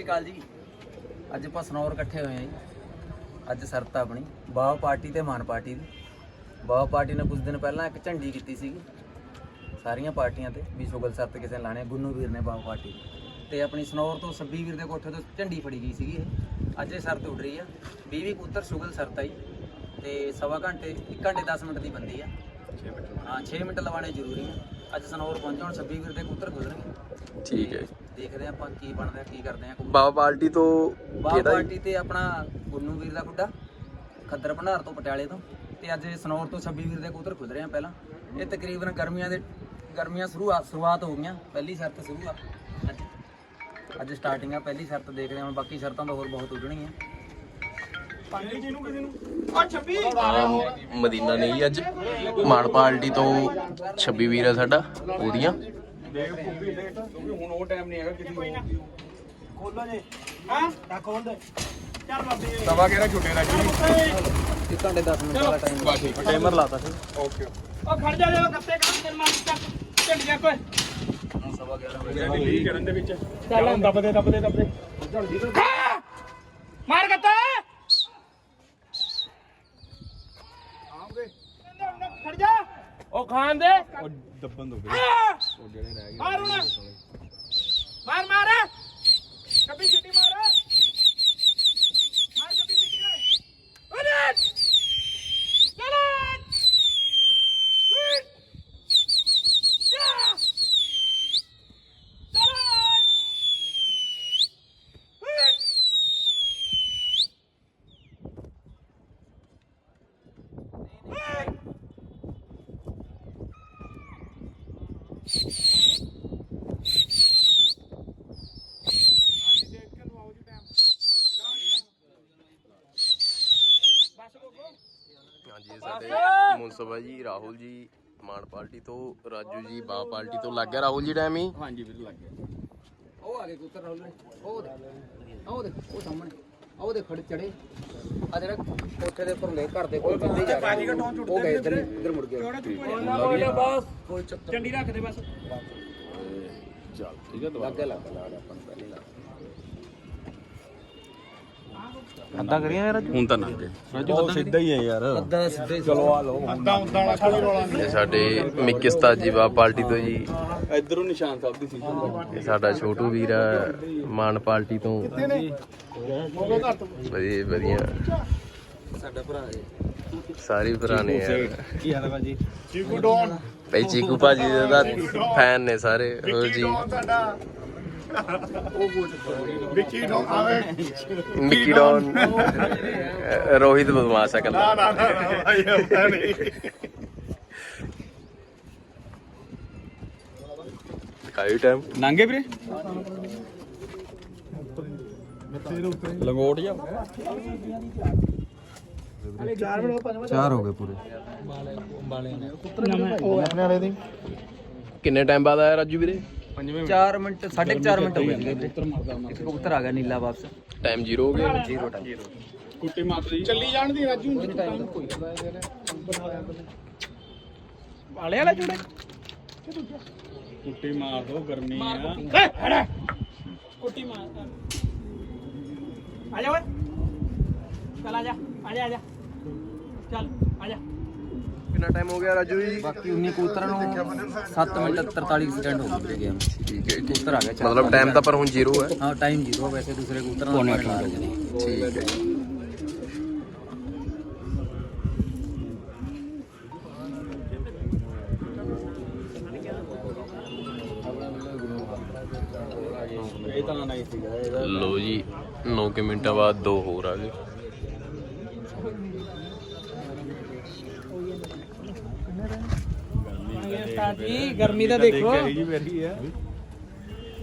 ਸ਼੍ਰੀ ਅਕਾਲ ਜੀ। ਅੱਜ ਆਪਾਂ ਸਨੌਰ ਇਕੱਠੇ ਹੋਏ ਆ ਜੀ। ਅੱਜ ਸਰਤ ਆਪਣੀ। ਬਾਵਾ ਪਾਰਟੀ ਤੇ ਮਾਨ ਪਾਰਟੀ ਦੀ। ਬਾਵਾ ਪਾਰਟੀ ਨੇ ਕੁਝ ਦਿਨ ਪਹਿਲਾਂ ਇੱਕ ਝੰਡੀ ਕੀਤੀ ਸੀਗੀ। ਸਾਰੀਆਂ ਪਾਰਟੀਆਂ ਤੇ ਵੀ ਸ਼ੁਗਲ ਸਰਤ ਕਿਸੇ ਨੇ ਲਾਣੇ ਗੁੰਨੂ ਵੀਰ ਨੇ ਬਾਵਾ ਪਾਰਟੀ। ਤੇ ਆਪਣੀ ਸਨੌਰ ਤੋਂ ਸੱਬੀ ਵੀਰ ਦੇ ਕੋਠੇ ਤੋਂ ਝੰਡੀ ਫੜੀ ਗਈ ਸੀਗੀ ਇਹ। ਅੱਜ ਇਹ ਸਰਤ ਉੱਡ ਰਹੀ ਆ। 20 20 ਕਬੂਤਰ ਸ਼ੁਗਲ ਸਰਤ ਆਈ ਤੇ ਸਵਾ ਘੰਟੇ 1 ਘੰਟੇ 10 ਮਿੰਟ ਦੀ ਬੰਦੀ ਆ। ਹਾਂ 6 ਮਿੰਟ ਲਵਾਣੇ ਜ਼ਰੂਰੀ ਆ। ਅੱਜ ਸਨੌਰ ਪਹੁੰਚਣ ਸੱਬੀ ਵੀਰ ਦੇ ਕਬੂਤਰ ਗੁਜ਼ਰਨਗੇ ਠੀਕ ਹੈ ਦੇਖਦੇ ਆਪਾਂ ਕੀ ਬਣਦਾ ਕੀ ਕਰਦੇ ਆ ਬਾਬਾ ਪਾਰਟੀ ਤੋਂ ਬਾਹ ਪਾਰਟੀ ਤੇ ਆਪਣਾ ਗੁੰਨੂ ਵੀਰ ਦਾ ਗੁੱਡਾ ਖੱਦਰ ਭੰਡਾਰ ਤੋਂ ਪਟਿਆਲੇ ਤੋਂ। ਤੇ ਅੱਜ ਸਨੌਰ ਤੋਂ 26 ਵੀਰ ਦੇ ਕਬੂਤਰ ਖੁੱਲ ਰਹੇ ਆ ਪਹਿਲਾਂ। ਇਹ ਤਕਰੀਬਨ ਗਰਮੀਆਂ ਦੇ ਗਰਮੀਆਂ ਸ਼ੁਰੂ ਸ਼ੁਰੂਆਤ ਹੋ ਗਈਆਂ ਪਹਿਲੀ ਸ਼ਰਤ ਸ਼ੁਰੂ ਆ। ਅੱਜ ਅੱਜ ਸਟਾਰਟਿੰਗ ਆ ਪਹਿਲੀ ਸ਼ਰਤ ਦੇਖਦੇ ਹਾਂ ਹੁਣ ਬਾਕੀ ਸ਼ਰਤਾਂ ਤਾਂ ਹੋਰ ਬਹੁਤ ਉੱਡਣਗੀਆਂ ਮਦੀਨਾ ਨਹੀਂ ਅੱਜ। ਮਾਨ ਪਾਰਟੀ ਤੋਂ 26 ਵੀਰ ਆ ਸਾਡਾ ਉਹਦੀਆਂ ਸਵਾ ਕਿਹੜਾ ਛੁੱਟੇ ਦਾ ਜੀ? ਇੱਕ ਘੰਟੇ 10 ਮਿੰਟ ਦਾ ਟਾਈਮ ਟਾਈਮਰ ਲਾਤਾ ਸੀ। ਓਕੇ ਉਹ ਖੜ ਜਾ ਜਾ ਕੱਤੇ ਕੰਮ ਤੇ ਮਾਰ ਚੱਕ ਝੰਡ ਜਾ ਕੋਈ। ਸਵਾ 11 ਵਜੇ। ਲੀ ਕਰਨ ਦੇ ਵਿੱਚ। ਚੱਲ ਦੱਬਦੇ ਦੱਬਦੇ ਦੱਬਦੇ। ਮਾਰ ਕੱਤਾ ਖੜ ਜਾ। ਉਹ ਖਾਨ ਦੇ। ਉਹ ਦੱਬਣ ਦੋ ਆ! ਉਹ ਜਿਹੜੇ ਰਹਿ ਗਏ ਮਾਰ ਹੁਣ ਮਾਰ ਮਾਰ ਕੱਪੀ ਸਿੱਟੀ ਮਾਰ ਮਾਰ ਕੱਪੀ ਸਿੱਟੀ ਅਰੇ ਚਲੋ ਜਾ ਚਲੋ ਹਾਂਜੀ ਇਹ ਸਾਡੇ ਮੁਨਸਬਾ ਜੀ ਰਾਹੁਲ ਜੀ ਮਾਨ ਪਾਰਟੀ ਤੋਂ ਰਾਜੂ ਜੀ ਬਾ ਪਾਰਟੀ ਤੋਂ ਲੱਗ ਗਿਆ ਰਾਹੁਲ ਜੀ ਟਾਈਮ ਹੀ? ਹਾਂਜੀ ਵੀਰ ਲੱਗ ਗਿਆ। ਉਹ ਆ ਗਏ ਕਬੂਤਰ ਰਾਹੁਲ ਨੇ ਉਹ ਦੇ ਉਹ ਦੇ ਉਹ ਸਾਹਮਣੇ। ਉਹ ਦੇ ਖੜੇ ਚੜੇ। ਆ ਜਿਹੜਾ ਕੋਠੇ ਦੇ ਉੱਪਰ ਲੈ ਘਰ ਦੇ ਕੋਲ ਬੰਦੇ ਜਾ ਰਹੇ ਉਹ ਗਏ ਇੱਧਰ ਇੱਧਰ ਮੁੜ ਗਏ ਬਸ। ਕੋਈ ਚੱਕਰ ਚੰਡੀ ਰੱਖ ਦੇ ਬਸ। ਚੱਲ ਠੀਕ ਹੈ ਲੱਗ ਗਿਆ ਲੱਗ ਗਿਆ ਲੱਗ ਗਿਆ। ਆਪਾਂ ਪਹਿਲੇ ਲੱਗ ਗਿਆ। ਅੱਧਾ ਕਰੀਏ ਯਾਰ ਹੁਣ ਤਾਂ ਨਾ ਰਾਜੂ ਸਿੱਧਾ ਹੀ ਹੈ ਯਾਰ। ਅੱਧਾ ਸਿੱਧੇ ਚਲੋ ਆ ਲਓ। ਅੱਧਾ ਉਦਾਂ ਵਾਲਾ ਕੋਈ ਰੋਲਾ ਇਹ ਸਾਡੇ ਮਿੱਕਿਸਤਾ ਜੀ ਬਾ ਪਾਰਟੀ ਤੋਂ ਜੀ। ਨਹੀਂ ਇਧਰੋਂ ਨਿਸ਼ਾਨ ਸਾਹਿਬ ਦੀ ਸੀ ਇਹ ਸਾਡਾ ਛੋਟੂ ਵੀਰ ਆ ਮਾਨ ਪਾਰਟੀ ਤੋਂ। ਵਧੀਆ ਵਧੀਆ। ਸਾਡਾ ਭਰਾ ਜੀ ਸਾਰੇ ਭਰਾ ਨੇ ਯਾਰ ਕੀ ਹਾਲ ਹੈ ਭਾਜੀ? ਚੀਕੂ ਡੌਨ ਭਾਈ ਚੀਕੂ ਭਾਜੀ ਦੇ ਫੈਨ ਨੇ ਸਾਰੇ। ਹੋਰ ਜੀ। ਵਿੱਕੀ ਡੌਨ ਆਵੇ। ਮਿੱਕੀ ਡੌਨ ਅਹ ਰੋਹਿਤ ਬਦਮਾਸ਼ ਆ ਕੱਲਾ। ਨਾ ਨਾ ਭਾਈ ਹੁੰਦਾ ਨਹੀਂ। ਕਾਈ ਟਾਈਮ ਨੰਗੇ ਵੀਰੇ? ਲੰਗੋਟ ਜਾ ਚਾਰ ਹੋ ਗਏ ਪੂਰੇ। ਕਿੰਨੇ ਟਾਈਮ ਬਾਅਦ ਆਇਆ ਰਾਜੂ ਵੀਰੇ? 4 ਮਿੰਟ। 4.5 ਮਿੰਟ ਹੋ ਗਏ ਸੀਗੇ ਵੀਰੇ ਇੱਕ ਕਬੂਤਰ ਆ ਗਿਆ ਨੀਲਾ ਵਾਪਸ। ਟਾਈਮ ਜ਼ੀਰੋ ਹੋ ਗਿਆ। ਜ਼ੀਰੋ ਟਾਈਮ ਕੁੱਟੀ ਮਾਤ ਦੀ ਚੱਲੀ ਜਾਣ ਦੀ ਰਾਜੂ ਵਾਲੇ ਵਾਲਾ ਜੁੜੇ। ਕੁੱਟੀ ਮਾਰ ਦੋ ਗਰਮੀ ਆ। ਏ ਹੜਾ ਕੁੱਟੀ ਮਾਰ। ਆ ਜਾ ਓਏ। ਚੱਲ ਆ ਜਾ ਆ ਜਾ ਆ ਜਾ। ਚੱਲ ਆ ਜਾ। ਕਿੰਨਾ ਟਾਈਮ ਹੋ ਗਿਆ ਰਾਜੂ ਜੀ ਬਾਕੀ 19 ਕਬੂਤਰਾਂ ਨੂੰ 7 ਮਿੰਟ 43 ਸਕਿੰਟ ਹੋ ਗਏ ਗੇਮ ਠੀਕ ਹੈ ਜੀ। ਕਬੂਤਰ ਆ ਗਿਆ ਚਾਰ। ਮਤਲਬ ਟਾਈਮ ਤਾਂ ਪਰ ਹੁਣ ਜ਼ੀਰੋ ਹੈ ਹਾਂ ਟਾਈਮ ਜ਼ੀਰੋ ਵੈਸੇ ਦੂਸਰੇ ਰਹੇ ਨੇ ਠੀਕ ਹੈ ਜੀ। ਇਹ ਤਾਂ ਨਹੀਂ ਸੀਗਾ ਇਹਦਾ ਲੋ ਜੀ 9 ਮਿੰਟਾਂ ਬਾਅਦ ਦੋ ਹੋਰ ਆ ਗਏ ਜੀ ਗਰਮੀ ਦਾ ਦੇਖੋ ਜੀ ਬੈਠੀ ਆ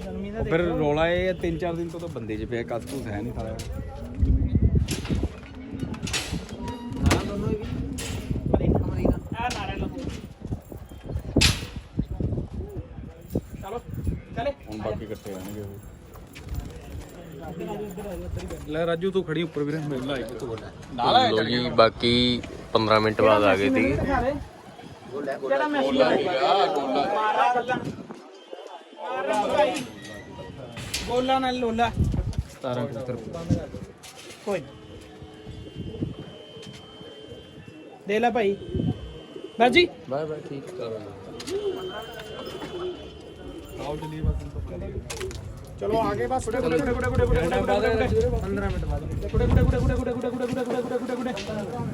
ਗਰਮੀ ਦਾ ਫਿਰ ਰੋਲਾ ਇਹ ਆ, ਤਿੰਨ ਚਾਰ ਦਿਨ ਤੋਂ ਤਾਂ ਬੰਦੇ 'ਚ ਪਿਆ ਕੱਸ ਕੁਸ ਹੈ ਨਹੀਂ ਸਾਰਾ। ਆ ਨਾਰੇ ਲਓ ਚਲੋ ਚਲੇ ਹੁਣ ਬਾਕੀ ਇਕੱਠੇ ਰਹਿਣਗੇ ਉਹ। ਲੈ ਰਾਜੂ ਤੂੰ ਖੜੀ ਉੱਪਰ ਵੀਰੇ ਮੇਰੇ ਲਾਇਕ ਤੂੰ ਲੋ ਜੀ ਬਾਕੀ 15 ਮਿੰਟ ਬਾਅਦ ਆ ਗਏ ਕਿਹੜਾ ਮੈਸੇਜ ਮਾਰਾ ਗੱਲਾਂ ਮਾਰਾ ਭਾਈ ਬੋਲਾ ਨਾਲ ਲੋਲਾ 17 ਕਬੂਤਰ ਕੋਈ ਦੇ ਲੈ ਭਾਈ ਬਸ ਜੀ ਬਾਏ ਬਾਏ ਠੀਕ ਚਲੋ ਆਗੇ ਬਸ ਕੁੜੇ ਕੁੜੇ ਕੁੜੇ ਕੁੜੇ ਕੁੜੇ ਕੁੜੇ ਕੁੜੇ ਕੁੜੇ 15 ਮਿੰਟ ਬਾਅਦ ਕੁੜੇ ਕੁੜੇ ਕੁੜੇ ਕੁੜੇ ਕੁੜੇ ਕੁੜੇ ਕੁੜੇ ਕੁੜੇ ਕੁੜੇ ਕੁੜੇ ਕੁੜੇ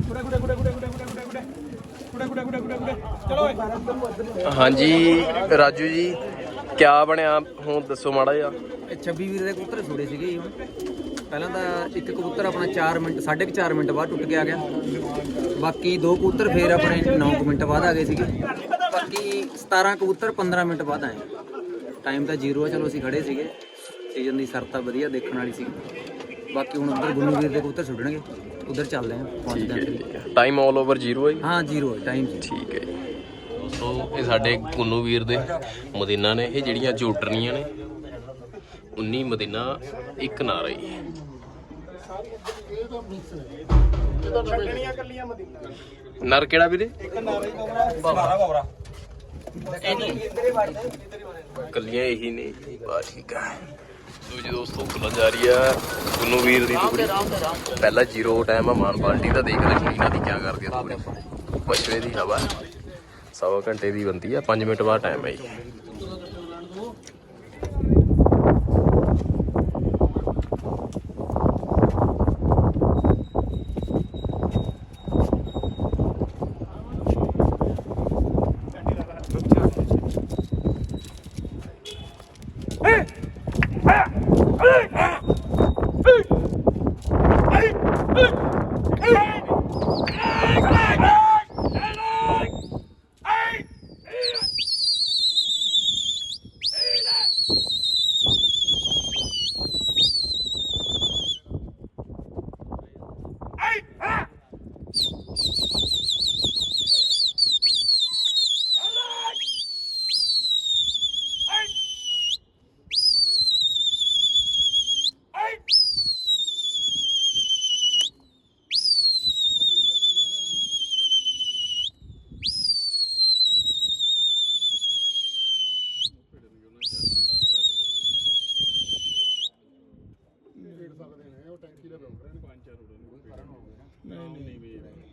ਕੁੜੇ ਕੁੜੇ ਕੁੜੇ ਕੁੜੇ ਕੁੜੇ ਕੁੜੇ ਕੁੜੇ ਕੁੜੇ ਕੁੜੇ ਕੁੜੇ ਕੁੜੇ। ਕੁੜੇ ਕੁੜੇ ਚਲੋ ਓਏ। ਹਾਂਜੀ ਰਾਜੂ ਜੀ ਕਿਆ ਬਣਿਆ? ਹੁਣ ਦੱਸੋ ਮਾੜਾ ਜਿਹਾ। ਇਹ 26 ਵੀਰ ਦੇ ਕਬੂਤਰ ਛੋੜੇ ਸੀਗੇ ਜੀ ਹੁਣ। ਪਹਿਲਾਂ ਤਾਂ ਇੱਕ ਕਬੂਤਰ ਆਪਣਾ 4 ਮਿੰਟ 4.5 ਮਿੰਟ ਬਾਅਦ ਟੁੱਟ ਕੇ ਆ ਗਿਆ। ਬਾਕੀ ਦੋ ਕਬੂਤਰ ਫੇਰ ਆਪਣੇ 9 ਮਿੰਟ ਬਾਅਦ ਆ ਗਏ ਸੀਗੇ। ਬਾਕੀ 17 ਕਬੂਤਰ 15 ਮਿੰਟ ਬਾਅਦ ਆਏ। ਟਾਈਮ ਤਾਂ ਜ਼ੀਰੋ ਆ ਚਲੋ ਅਸੀਂ ਖੜੇ ਸੀਗੇ। ਸੀਜ਼ਨ ਦੀ ਸਰਤਾ ਵਧੀਆ ਦੇਖਣ ਵਾਲੀ ਸੀ। ਬਾਕੀ ਹੁਣ ਉੱਧਰ ਗੁੰਨੂ ਵੀਰ ਦੇ ਕਬੂਤਰ ਛੁੱਟਣਗੇ ਉਧਰ ਚੱਲਦੇ ਆ ਪਹੁੰਚਦੇ ਆ ਟਾਈਮ ਆਲ ਓਵਰ ਜ਼ੀਰੋ ਹੈ। ਜੀ? ਹਾਂ ਜ਼ੀਰੋ ਹੈ ਟਾਈਮ ਠੀਕ ਹੈ ਜੀ। ਦੋਸਤੋ ਇਹ ਸਾਡੇ ਕੁੰਨੂ ਵੀਰ ਦੇ ਮਦੀਨਾ ਨੇ ਇਹ ਜਿਹੜੀਆਂ ਝੂਟਰਨੀਆਂ ਨੇ 19 ਮਦੀਨਾ ਇੱਕ ਨਾਰਾ ਹੀ ਨਰ ਕਿਹੜਾ ਵੀਰੇ? ਕੱਲੀਆਂ ਇਹੀ ਨੇ ਬਾ ਠੀਕ ਆ। ਲੋ ਜੀ ਦੋਸਤੋ ਖੁੱਲਣ ਜਾ ਰਹੀ ਆ ਕੁੰਨੂ ਵੀਰ ਦੀ ਟੁਕੜੀ ਪਹਿਲਾ ਜ਼ੀਰੋ ਟਾਈਮ ਆ ਮਾਨ ਬਾਲਟੀ ਦਾ ਦੇਖਦੇ ਕੁੜੀ ਨਾਲ ਦੀ ਕੀ ਕਰਦੀ ਆ ਟੁਕੜੀ ਪਛਵੇ ਦੀ ਹਵਾ। ਸਵਾ ਘੰਟੇ ਦੀ ਬੰਦੀ ਆ 5 ਮਿੰਟ ਬਾਅਦ ਟਾਈਮ ਹੈ ਜੀ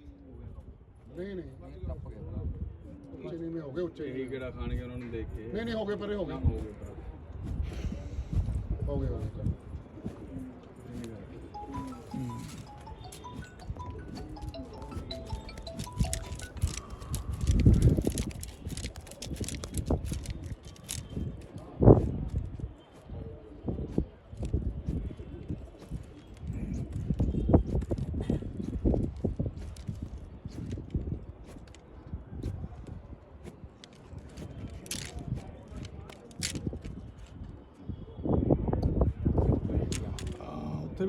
ਨਹੀਂ ਨਹੀਂ ਉੱਚੇ ਨੀਵੇਂ ਹੋ ਗਏ ਉੱਚੇ ਇਹ ਕਿਹੜਾ ਖਾਣਗੇ ਉਹਨਾਂ ਨੂੰ ਦੇਖ ਕੇ ਨਹੀਂ ਨਹੀਂ ਹੋ ਗਏ ਪਰੇ ਹੋ ਗਏ।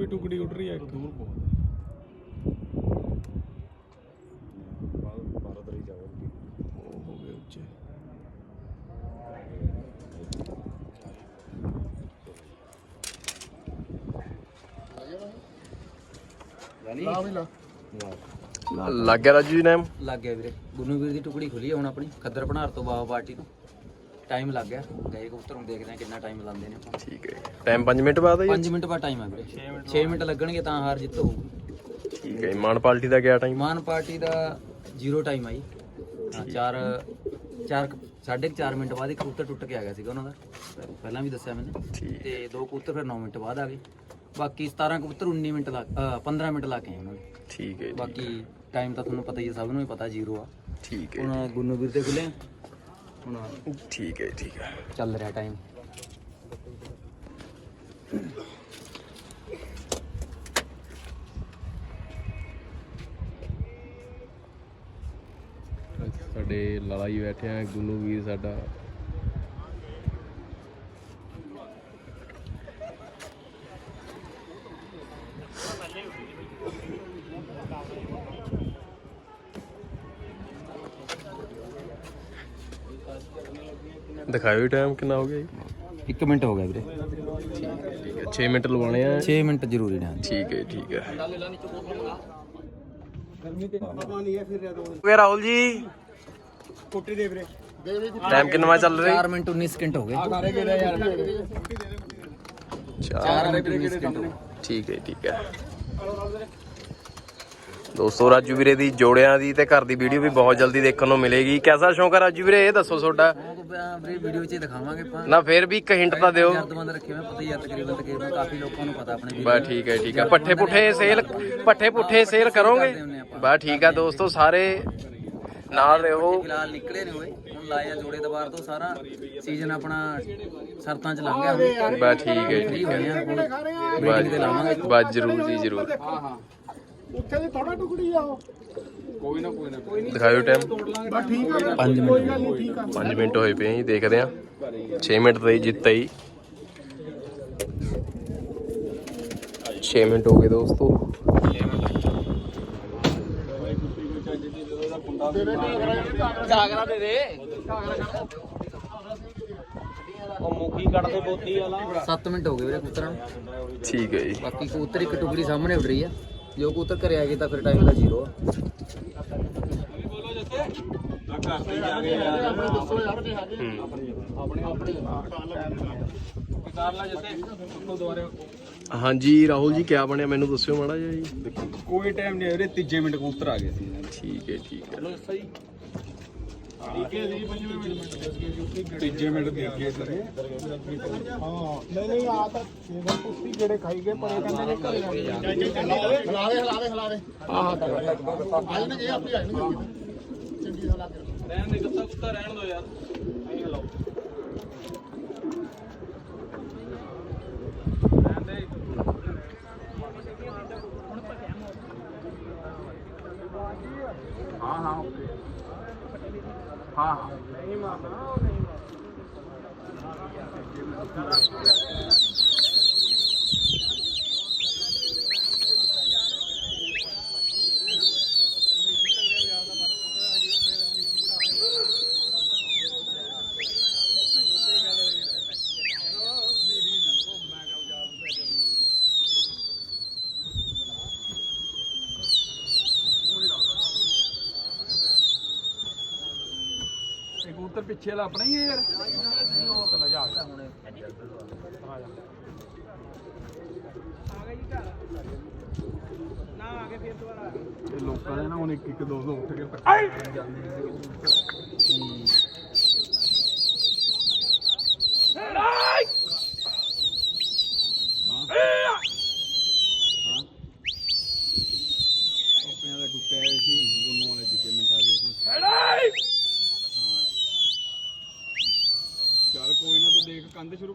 ਵੀ ਟੁਕੜੀ ਉੱਡ ਰਹੀ ਹੈ ਇੱਕ। ਦੂਰ ਬਹੁਤ ਉਹ ਹੋ ਗਏ ਉੱਚੇ। ਲਾ ਵੀ ਲਾ। ਲੱਗ ਗਿਆ ਰਾਜੂ ਜੀ ਨੇਮ? ਲੱਗ ਗਿਆ ਵੀਰੇ। ਗੁੰਨੂ ਵੀਰ ਦੀ ਟੁਕੜੀ ਖੁੱਲੀ ਹੈ ਹੁਣ ਆਪਣੀ। ਖੱਦਰ ਭਨਾਰ ਤੋਂ ਬਾਬਾ ਪਾਰਟੀ ਤੋਂ। ਟਾਈਮ ਲੱਗ ਗਿਆ। ਗਏ ਕਬੂਤਰ ਹੁਣ ਦੇਖਦੇ ਆ ਕਿੰਨਾ ਟਾਈਮ ਲਾਉਂਦੇ ਨੇ ਠੀਕ ਹੈ ਟਾਈਮ 5 ਮਿੰਟ ਬਾਅਦ ਹੈ ਜੀ? 5 ਮਿੰਟ ਬਾਅਦ ਟਾਈਮ ਆ ਵੀਰੇ। 6 ਮਿੰਟ ਲੱਗਣਗੇ ਤਾਂ ਹਾਰ ਜਿੱਤ ਹੋਊਗੀ। ਠੀਕ ਹੈ। ਮਾਨ ਪਾਲਟੀ ਦਾ ਗਿਆ ਟਾਈਮ ਮਾਨ ਪਾਰਟੀ ਦਾ ਜ਼ੀਰੋ ਟਾਈਮ ਆਈ ਹਾਂ ਚਾਰ ਚਾਰ ਕੁ- ਸਾਢੇ ਕੁ ਚਾਰ ਮਿੰਟ ਬਾਅਦ ਇੱਕ ਕਬੂਤਰ ਟੁੱਟ ਕੇ ਆ ਗਿਆ ਸੀਗਾ ਉਹਨਾਂ ਦਾ। ਪਹਿਲਾਂ ਵੀ ਦੱਸਿਆ ਠੀਕ। ਤੇ ਦੋ ਕਬੂਤਰ ਫਿਰ 9 ਮਿੰਟ ਬਾਅਦ ਆ ਗਏ। ਬਾਕੀ 17 ਕਬੂਤਰ 19 ਮਿੰਟ ਲਾ ਅ, 15 ਮਿੰਟ ਲਾ ਕੇ ਉਹਨਾਂ ਨੇ। ਠੀਕ ਹੈ ਜੀ। ਬਾਕੀ ਟਾਈਮ ਤਾਂ ਤੁਹਾਨੂੰ ਪਤਾ ਹੀ ਹੈ ਸਭ ਨੂੰ ਹੀ ਪਤਾ ਜ਼ੀਰੋ ਆ। ਠੀਕ ਹੈ ਹੁਣ ਗੁੰਨੂ ਵੀਰ ਦੇ ਖੁੱਲੇ ਹੁਣ ਠੀਕ ਹੈ ਠੀਕ ਹੈ। ਚੱਲ ਰਿਹਾ ਟਾਈਮ ਸਾਡੇ ਲਾਲਾ ਜੀ ਬੈਠੇ ਆ ਗੁੰਨੂ ਵੀਰ ਸਾਡਾ। ਦਿਖਾਇਓ ਟਾਈਮ ਕਿੰਨਾ ਹੋ ਗਿਆ ਜੀ? 1 ਮਿੰਟ ਹੋ ਗਿਆ ਵੀਰੇ। ਠੀਕ ਹੈ 6 ਮਿੰਟ ਲਵਾਣੇ ਆ। 6 ਮਿੰਟ ਜ਼ਰੂਰੀ ਨੇ ਠੀਕ ਹੈ ਠੀਕ ਹੈ। ਹੋ ਗਿਆ ਰਾਹੁਲ ਜੀ। ਕੋਟੀ ਦੇ ਵੀਰੇ। ਦੇ ਵੀ ਟਾਈਮ ਕਿੰਨਾ ਚੱਲ ਰਿਹਾ 4 ਮਿੰਟ 19 ਸਕਿੰਟ ਹੋ ਗਏ। 4 ਮਿੰਟ 20 ਸਕਿੰਟ ਠੀਕ ਹੈ ਠੀਕ ਹੈ। ਦੋਸਤੋ ਰਾਜੂ ਵੀਰੇ ਦੀ ਜੋੜਿਆਂ ਦੀ ਤੇ ਘਰ ਦੀ ਵੀਡੀਓ ਵੀ ਬਹੁਤ ਜਲਦੀ ਦੇਖਣ ਨੂੰ ਮਿਲੇਗੀ। ਕਿਹਦਾ ਸ਼ੌਂਕ ਹੈ ਰਾਜੂ ਵੀਰੇ? ਇਹ ਦੱਸੋ ਤੁਹਾਡਾ। ਵੀਰੇ ਵੀਡੀਓ 'ਚ ਹੀ ਦਿਖਾਵਾਂਗੇ ਆਪਾਂ ਨਾ ਫੇਰ ਵੀ ਇੱਕ ਹਿੰਟ ਤਾਂ ਦਿਓ। ਜਰਦ ਬੰਦ ਰੱਖੇ ਹੋਏ ਪਤਾ ਹੀ ਆ ਤਕਰੀਬਨ ਤਕਰੀਬਨ ਕਾਫੀ ਲੋਕਾਂ ਨੂੰ ਪਤਾ ਆਪਣੇ ਬਸ ਠੀਕ ਹੈ ਠੀਕ ਹੈ। ਪੱਠੇ ਪੁੱਠੇ ਸੇਲ ਪੱਠੇ ਪੁੱਠੇ ਸੇਲ ਕਰੋਗੇ? ਬਸ ਠੀਕ ਹੈ ਦੋਸਤੋ ਸਾਰੇ ਨਾਲ ਰਹੋ। ਫਿਲਹਾਲ ਨਿਕਲੇ ਨੇ ਹੋਏ ਹੁਣ ਲਾਇਆ ਜੋੜੇ ਦਵਾਰ ਤੋਂ ਸਾਰਾ ਸੀਜ਼ਨ ਆਪਣਾ ਸਰਤਾਂ 'ਚ ਲੰਘ ਗਿਆ ਬਸ ਠੀਕ ਹੈ ਠੀਕ ਹੈ। ਬਸ ਜਰੂਰ ਜੀ ਜਰੂਰ। ਉੱਥੇ ਦੀ ਥੋੜਾ ਟੁਕੜੀ ਆ ਉਹ। ਕੋਈ ਨਾ ਕੋਈ ਨਾ। ਕੋਈ ਦਿਖਾਇਓ ਟਾਈਮ ਬਸ ਠੀਕ ਆ 5 ਮਿੰਟ। ਕੋਈ ਗੱਲ ਨਹੀਂ ਠੀਕ ਆ। 5 ਮਿੰਟ ਹੋਏ ਪਏ ਆ ਜੀ ਦੇਖਦੇ ਆ। 6 ਮਿੰਟ ਤੇ ਜਿੱਤ ਹੀ 6 ਮਿੰਟ ਹੋ ਗਏ ਦੋਸਤੋ। ਘਾਗਰਾ ਦੇ ਦੇ ਉਹ ਮੁਖੀ ਕੱਢਦੇ ਬੋਤੀ ਵਾਲਾ 7 ਮਿੰਟ ਹੋ ਗਏ ਵੀਰੇ ਕਬੂਤਰਾਂ ਨੂੰ ਠੀਕ ਹੈ ਜੀ। ਬਾਕੀ ਕਬੂਤਰ ਇੱਕ ਟੁਕੜੀ ਸਾਹਮਣੇ ਉੱਡ ਰਹੀ ਆ। ਜੋ ਕਬੂਤਰ ਘਰੇ ਆ ਗਏ ਤਾਂ ਫਿਰ ਟਾਈਮ ਦਾ ਜ਼ੀਰੋ। ਆ ਹਾਂਜੀ ਰਾਹੁਲ ਜੀ ਕਿਆ ਬਣਿਆ? ਮੈਨੂੰ ਦੱਸਿਓ ਮਾੜਾ ਜਿਹਾ ਜੀ। ਕੋਈ ਟਾਈਮ ਨਹੀਂ ਵੀਰੇ ਤੀਜੇ ਮਿੰਟ ਕਬੂਤਰ ਆ ਗਏ ਸੀ। ਠੀਕ ਹੈ ਠੀਕ ਹੈ। ਸਹੀ ਤੀਜੇ ਮਿੰਟ ਦੇਖੇ ਸਰੇ ਹਾਂ ਨਹੀਂ ਨਹੀਂ ਆ ਤਾਂ ਸੀਜ਼ਨ ਕੁੱਤੀ ਜਿਹੜੇ ਖਾਈ ਗਏ ਪਰ ਇਹ ਕਹਿੰਦੇ ਨੇ ਘਰੇ ਆ ਕੇ ਹਲਾ ਦੇ ਹਲਾ ਦੇ ਹਲਾ ਦੇ ਆਹ ਤਾਂ ਆਈ ਨਾ ਇਹ ਆਪੇ ਆਈ ਨਾ। ਚੰਗੀ ਹਲਾ ਕੇ ਰਹਿਣ ਦੇ ਗੁੱਸਾ ਗੁੱਸਾ ਰਹਿਣ ਦੋ ਯਾਰ। ਨਹੀਂ ਹਲਾਓ ਰਹਿਣ ਦੇ। ਹਾਂ ਹਾਂ ਓਕੇ। ਹਾਂ ਹਾਂ ਨਹੀਂ ਮਾਰਨਾ ਉਹ ਪਿੱਛੇ ਵਾਲਾ ਆਪਣਾ ਹੀ ਹੈ ਯਾਰ। ਇਹ ਲੋਕਾਂ ਦੇ ਨਾ ਹੁਣ ਇੱਕ ਇੱਕ ਦੋ ਦੋ ਉੱਠ ਕੇ ਜਾਂਦੇ ਨੇ ਆਪਣੇ ਦਾ ਟੁੱਟਿਆ ਹੋਇਆ ਸੀ ਗੁੰਨੂ ਵਾਲੇ ਤੀਜੇ ਮਿੰਟ ਆ ਗਏ ਸੀ ਹਾਂ ਚੱਲ ਕੋਈ ਨਾ ਤੂੰ ਦੇਖ ਕੰਧ ਸ਼ੁਰੂ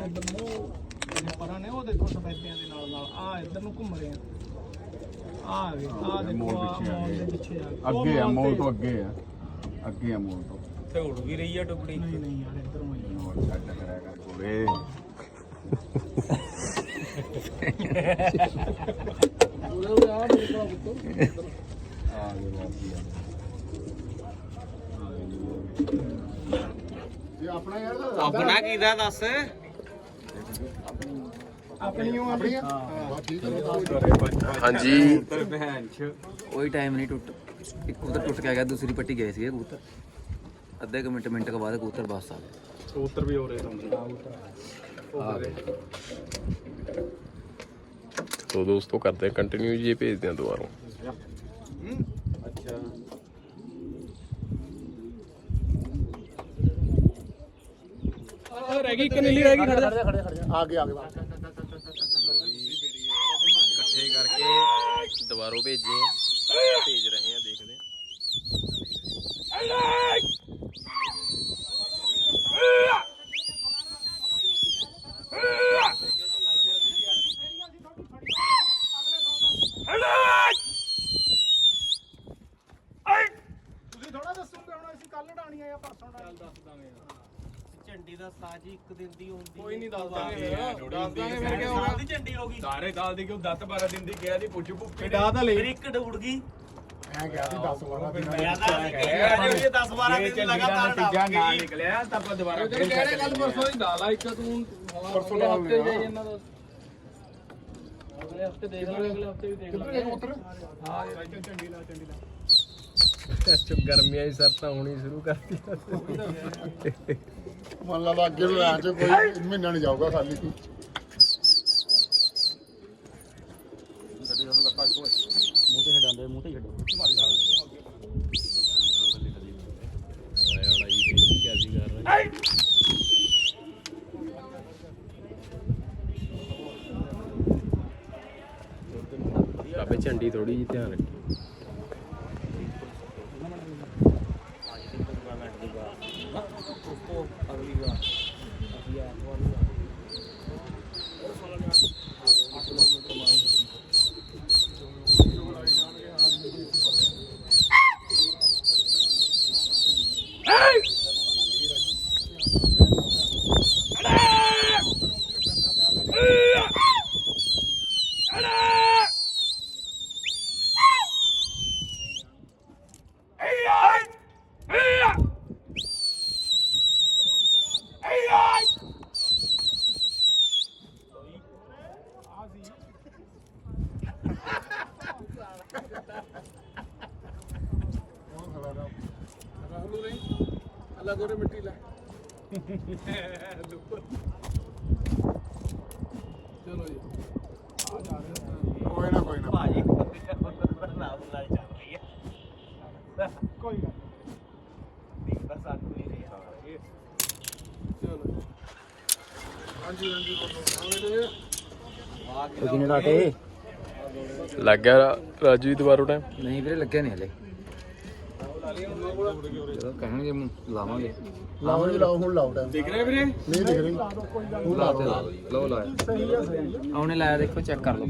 ਮਿੰਟ ਪਰਾਂ ਨੇ ਉਹ ਦੇਖੋ ਸਫੈਦਿਆਂ ਦੇ ਨਾਲ ਨਾਲ ਆ ਇੱਧਰ ਨੂੰ ਘੁੰਮ ਰਹੇ ਆ ਆ ਗਏ ਆ ਦੇਖੋ ਆ ਮੌਲ ਦੇ ਪਿੱਛੇ ਆ ਅੱਗੇ ਆ ਮੌਲ ਮੋਲ ਤੇ- ਤੋਂ ਅੱਗੇ ਆ। ਅੱਗੇ ਆ ਮੋਲ ਤੋਂ। ਤੇ ਉੜ ਵੀ ਰਹੀ ਆ ਟੁਕੜੀ। ਨਹੀਂ ਨਹੀਂ ਯਾਰ ਇੱਧਰੋਂ ਆਈ ਹੋਰ ਛੱਡ ਕਰਿਆ ਕਰ ਕੋਲੇ। ਆ ਗਏ ਬਾਕੀ ਆ। ਇਹ ਆਪਣਾ ਯਾਰ ਆਪਣਾ ਕੀਦਾ ਦੱਸ ਹਾਂਜੀ। ਭੈਣ ਚ ਕੋਈ ਟਾਈਮ ਨਹੀਂ ਟੁੱਟ ਇੱਕ ਕਬੂਤਰ ਟੁੱਟ ਕੇ ਆ ਗਿਆ ਦੂਸਰੀ ਪੱਟੀ ਗਏ ਸੀਗੇ ਕਬੂਤਰ। ਅੱਧੇ ਕੁ ਮਿੰਟ ਮਿੰਟ ਕੇ ਬਾਅਦ ਕਬੂਤਰ ਵਾਪਸ ਆ ਕਬੂਤਰ ਵੀ ਹੋ ਰਹੇ ਤੁਹਾਨੂੰ। ਤੋ ਦੋਸਤੋ ਕਰਦੇ ਕੰਟੀਨਿਊ ਜੀ ਭੇਜਦੇ ਆ ਦੁਬਾਰਾ। ਅੱਛਾ। ਰਹਿ ਗਈ ਇੱਕ ਨੀਲੀ ਰਹਿ ਗਈ ਖੜ ਜਾ। ਆ ਗਏ ਆ ਗਏ ਇਕੱਠੇ ਕਰਕੇ ਦੁਬਾਰਾ ਭੇਜੇ। ਭੇਜ ਰਹੇ ਆ ਦੇਖਦੇ ਆ ਤਾਜੀ ਇੱਕ ਦਿਨ ਦੀ ਹੁੰਦੀ ਕੋਈ ਨਹੀਂ ਦੱਸ ਦਾਂਗੇ ਫਿਰ ਦੱਸ ਦਾਂਗੇ ਫਿਰ ਕਿਆ ਹੋਗਾ ਦੀ ਝੰਡੀ ਹੋ ਗਈ। ਸਾਰੇ ਦਾਲ ਦੀ ਕਿਉਂ 10 12 ਦਿਨ ਦੀ ਗਿਆ ਦੀ ਪੁੱਛ ਭੁੱਖੇ ਡਾ ਤਾਂ ਫਿਰ ਇੱਕ ਡੁੱੜ ਗਈ। ਐ ਗਿਆ ਸੀ 10 12 ਦਿਨ ਮੈਂ ਤਾਂ ਇਹ 10 12 ਦਿਨ ਲਗਾਤਾਰ ਤੀਜਾ ਨਾ ਡਾਵਾਂਗੇ ਨਿਕਲਿਆ ਤਾਂ ਆਪਾਂ ਦੁਬਾਰਾ ਫਿਰ ਕਹਿ ਕੱਲ ਪਰਸੋਂ ਦੀ ਦਾਲ ਆ ਇੱਕ ਤੂੰ ਪਰਸੋਂ ਦਾ ਹਫ਼ਤੇ ਜਾਈ ਜਾਂਦਾ ਤਾਂ ਅਗਲੇ ਹਫ਼ਤੇ ਦੇਖ ਲਾਂਗੇ ਅਗਲੇ ਹਫ਼ਤੇ ਵੀ ਦੇਖ ਲਾਂਗੇ। ਉਤਰ ਹਾਂ ਚੰਡੀ ਲਾ ਚੰਡੀ ਲਾ। ਗਰਮੀਆਂ ਦੀ ਸਰਤਾਂ ਹੋਣੀ ਸ਼ੁਰੂ ਕਰਤੀਆਂ। ਮੰਨ ਲਾ ਲਾ ਅੱਗੇ ਨੂੰ ਐਂ ਚ ਕੋਈ ਮਹੀਨਾ ਨਹੀਂ ਜਾਊਗਾ ਖਾਲੀ ਮੂੰਹ ਮੂੰਹ ਤੇ ਛੱਡੋ। ਬਾਬੇ ਝੰਡੀ ਥੋੜੀ ਜਿਹੀ ਧਿਆਨ ਰੱਖੀ ਅੱਲਾ ਗੋਰੇ ਮਿੱਟੀ ਲੈ ਚਲੋ ਜੀ ਕੋਈ ਨਾ ਕੋਈ ਨਾ ਭਾਜੀ ਨਾਮ ਨਾਲ ਚੱਲ ਰਹੀ ਹੈ ਕੋਈ ਨਾ ਠੀਕ ਬਸ ਸਾਨੂੰ ਹੀ ਨਹੀਂ ਚਲੋ ਹਾਂਜੀ ਹਾਂਜੀ ਬੋਲੋ ਕਿੰਨੇ ਡਾਟੇ ਲੱਗ ਗਿਆ ਰਾਜੂ ਦੀ ਦੁਬਾਰਾ ਟਾਈਮ ਨਹੀਂ ਵੀਰੇ ਲੱਗਿਆ ਨਹੀਂ ਹਲੇ। ਜਦੋਂ ਕਹਿਣਗੇ ਲਾਵਾਂਗੇ। ਲਾਓ ਜੀ ਲਾਓ ਹੁਣ ਲਾਓ ਟਾਈਮ ਦੇਖ ਰਹੇ ਵੀਰੇ? ਨਹੀਂ ਦਿਖ ਰਹੀ। ਹੁਣ ਲਾ ਤੇ ਲਾ ਲਓ ਲਾ ਸਹੀ ਆ ਸਹੀ ਆ। ਆਉਣੇ ਲਾਇਆ ਦੇਖੋ ਚੈੱਕ ਕਰ ਲਓ।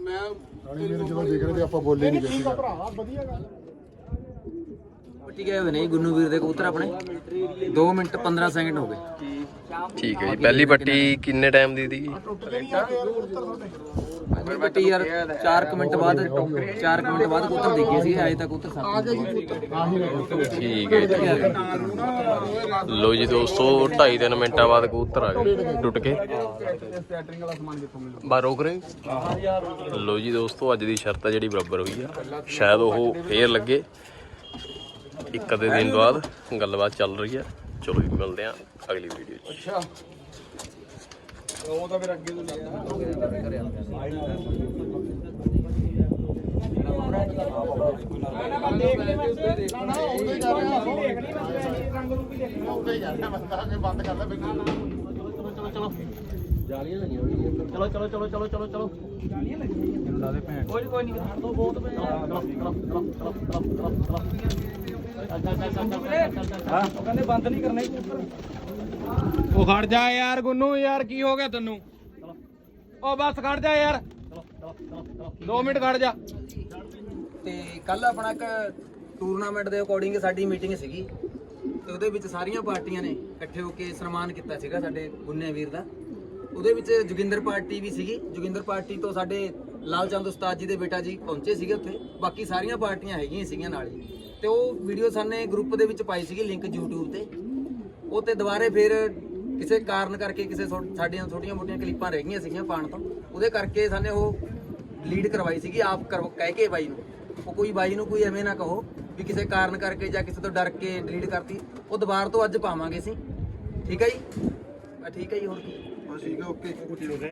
ਮੈਂ ਰਾਣੀ ਵੀਰ ਜਦੋਂ ਦੇਖ ਰਹੇ ਤੇ ਆਪਾਂ ਬੋਲੇ ਨਹੀਂ ਠੀਕ ਆ ਭਰਾ ਵਧੀਆ ਗੱਲ ਪੱਟੀ ਗਏ ਹੋਏ ਨੇ ਜੀ ਗੁੰਨੂ ਵੀਰ ਦੇ ਕਬੂਤਰ ਆਪਣੇ। 2 ਮਿੰਟ 15 ਸੈਕਿੰਡ ਹੋ ਗਏ। ਠੀਕ ਹੈ ਜੀ। ਪਹਿਲੀ ਪੱਟੀ ਕਿੰਨੇ ਟਾਈਮ ਦੀ ਸੀਗੀ? ਪਹਿਲੀ ਪੱਟੀ ਯਾਰ 4 ਮਿੰਟ ਬਾਅਦ 4 ਮਿੰਟ ਬਾਅਦ ਕਬੂਤਰ ਦਿਖੇ ਸੀ ਅਜੇ ਤੱਕ ਕਬੂਤਰ ਠੀਕ ਹੈ ਜੀ। ਲੋ ਜੀ ਦੋਸਤੋ 2.5 3 ਮਿੰਟਾਂ ਬਾਅਦ ਕਬੂਤਰ ਆ ਗਏ ਟੁੱਟ ਕੇ। ਸੈਟਰਿੰਗ ਵਾਲਾ ਸਮਾਨ ਕਿੱਥੋਂ ਮਿਲੂ ਬਾ ਰੋਕ ਰਹੇ ਲੋ ਜੀ ਦੋਸਤੋ ਅੱਜ ਦੀ ਸ਼ਰਤ ਆ ਜਿਹੜੀ ਬਰਾਬਰ ਹੋਈ ਆ। ਸ਼ਾਇਦ ਉਹ ਫੇਰ ਲੱਗੇ। ਇੱਕ ਅੱਧੇ ਦਿਨ ਬਾਅਦ ਗੱਲਬਾਤ ਚੱਲ ਰਹੀ ਆ। ਚਲੋ ਜੀ ਮਿਲਦੇ ਆ ਅਗਲੀ ਵੀਡੀਓ 'ਚ। ਅੱਛਾ। ਉਹ ਤਾਂ ਫਿਰ ਅੱਗੇ ਤੋਂ ਜਾਲੀਆਂ ਲੱਗੀਆਂ ਹੋਈਆਂ। ਚਲੋ ਚਲੋ ਚਲੋ ਚਲੋ ਚਲੋ ਚਲੋ। ਜਾਲੀਆਂ ਲੱਗੀਆਂ। ਕੋਈ ਕੋਈ ਨਹੀਂ ਬਹੁਤ ਚਲੋ ਚਲੋ ਚਲੋ ਚਲੋ ਚਲੋ। ਹਾਂ ਉਹ ਕਹਿੰਦੇ ਬੰਦ ਨਹੀਂ ਕਰਨਾ ਉਹ ਖੜ ਜਾ ਯਾਰ ਗੁੰਨੂ ਯਾਰ ਕੀ ਹੋ ਗਿਆ ਤੈਨੂੰ? ਉਹ ਬਸ ਖੜ ਜਾ ਯਾਰ। 2 ਮਿੰਟ ਖੜ ਜਾ। ਤੇ ਕੱਲ ਆਪਣਾ ਇੱਕ ਟੂਰਨਾਮੈਂਟ ਦੇ ਅਕੋਰਡਿੰਗ ਸਾਡੀ ਮੀਟਿੰਗ ਸੀਗੀ। ਤੇ ਉਹਦੇ ਵਿੱਚ ਸਾਰੀਆਂ ਪਾਰਟੀਆਂ ਨੇ ਇਕੱਠੇ ਹੋ ਕੇ ਸਨਮਾਨ ਕੀਤਾ ਸੀਗਾ ਸਾਡੇ ਗੁੰਨੇ ਵੀਰ ਦਾ। ਉਹਦੇ ਵਿੱਚ ਜੋਗਿੰਦਰ ਪਾਰਟੀ ਵੀ ਸੀਗੀ। ਜੋਗਿੰਦਰ ਪਾਰਟੀ ਤੋਂ ਸਾਡੇ ਲਾਲ ਚੰਦ ਉਸਤਾਦ ਜੀ ਦੇ ਬੇਟਾ ਜੀ ਪਹੁੰਚੇ ਸੀਗੇ ਉੱਥੇ। ਬਾਕੀ ਸਾਰੀਆਂ ਪਾਰਟੀਆਂ ਹੈਗੀਆਂ ਸੀਗੀਆਂ ਨਾਲ ਹੀ। ਤੇ ਉਹ ਵੀਡੀਓ ਸਾਨੇ ਗਰੁੱਪ ਦੇ ਵਿੱਚ ਪਾਈ ਸੀਗੀ ਲਿੰਕ YouTube ਤੇ। ਉਹ ਤੇ ਦੁਬਾਰੇ ਫਿਰ ਕਿਸੇ ਕਾਰਨ ਕਰਕੇ ਕਿਸੇ ਛੋ- ਸਾਡੀਆਂ ਛੋਟੀਆਂ ਮੋਟੀਆਂ ਕਲਿੱਪਾਂ ਰਹਿ ਗਈਆਂ ਸੀਗੀਆਂ ਪਾਣ ਤੋਂ। ਉਹਦੇ ਕਰਕੇ ਸਾਨੇ ਉਹ ਲੀਡ ਕਰਵਾਈ ਸੀਗੀ ਆਪ ਕਰਵ- ਕਹਿ ਕੇ ਬਾਈ ਨੂੰ। ਉਹ ਕੋਈ ਬਾਈ ਨੂੰ ਕੋਈ ਐਵੇਂ ਨਾ ਕਹੋ ਵੀ ਕਿਸੇ ਕਾਰਨ ਕਰਕੇ ਜਾਂ ਕਿਸੇ ਤੋਂ ਡਰ ਕੇ ਡਿਲੀਟ ਕਰਤੀ। ਉਹ ਦੁਬਾਰਾ ਤੋਂ ਅੱਜ ਪਾਵਾਂਗੇ ਅਸੀਂ। ਠੀਕ ਹੈ ਜੀ? ਠੀਕ ਹੈ ਜੀ ਹੋਰ ਕੀ ਠੀਕ ਹੈ ਓਕੇ।